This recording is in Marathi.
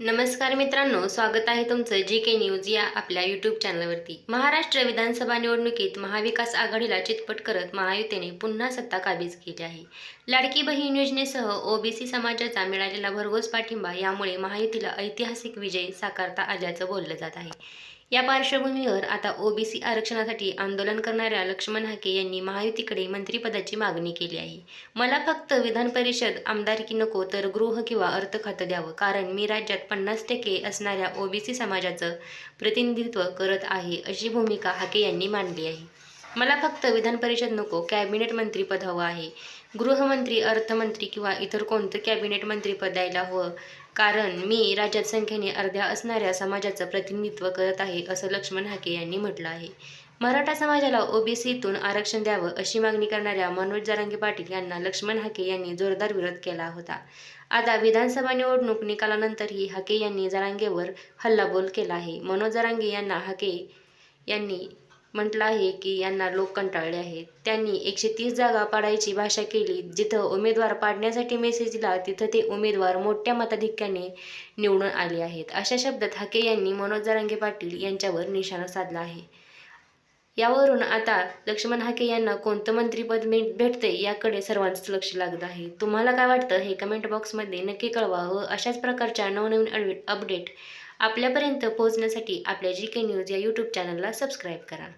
नमस्कार मित्रांनो स्वागत आहे तुमचं जी के न्यूज या आपल्या यूट्यूब चॅनलवरती महाराष्ट्र विधानसभा निवडणुकीत महाविकास आघाडीला चितपट करत महायुतीने पुन्हा सत्ता काबीज केली आहे. लाडकी बहीण योजनेसह ओबीसी समाजाचा मिळालेला भरघोस पाठिंबा यामुळे महायुतीला ऐतिहासिक विजय साकारता आल्याचं बोललं जात आहे. या पार्श्वभूमीवर आता ओबीसी आरक्षणासाठी आंदोलन करणाऱ्या लक्ष्मण हाके यांनी महायुतीकडे मंत्रिपदाची मागणी केली आहे. मला फक्त विधान परिषद आमदारकी नको तर गृह किंवा अर्थ खातं द्यावं कारण मी राज्यात पन्नास टक्के असणाऱ्या ओबीसी समाजाचं प्रतिनिधित्व करत आहे अशी भूमिका हाके यांनी मांडली आहे. मला फक्त विधान परिषद नको कॅबिनेट मंत्रीपद हवं आहे. गृहमंत्री अर्थमंत्री किंवा इतर कोणतं कॅबिनेट मंत्रीपद द्यायला हवं कारण मी राज्यात संख्येने अर्ध्या असणाऱ्या समाजाचं प्रतिनिधित्व करत आहे असं लक्ष्मण हाके यांनी म्हटलं आहे. मराठा समाजाला ओबीसीतून आरक्षण द्यावं अशी मागणी करणाऱ्या मनोज जरांगे पाटील यांना लक्ष्मण हाके यांनी जोरदार विरोध केला होता. आता विधानसभा निवडणूक निकालानंतरही हाके यांनी जरांगेवर हल्लाबोल केला आहे. मनोज जरांगे यांना हाके यांनी म्हटलं आहे की यांना लोक कंटाळले आहेत. त्यांनी एकशे तीस जागा पाडायची भाषा केली. जिथं उमेदवार पाडण्यासाठी मेसेज दिला तिथं ते उमेदवार मोठ्या मताधिक्याने निवडून आले आहेत. अशा शब्दात हाके यांनी मनोज जरांगे पाटील यांच्यावर निशाणा साधला आहे. यावरून आता लक्ष्मण हाके यांना कोणतं मंत्रीपद मे- भेटते याकडे सर्वांचंच लक्ष लागत आहे. तुम्हाला काय वाटतं हे कमेंट बॉक्समध्ये नक्की कळवा व अशाच प्रकारच्या नवनवीन अपडेट आपल्यापर्यंत पोहोचण्यासाठी आपल्या जी के न्यूज या यूट्यूब चॅनलला सबस्क्राईब करा.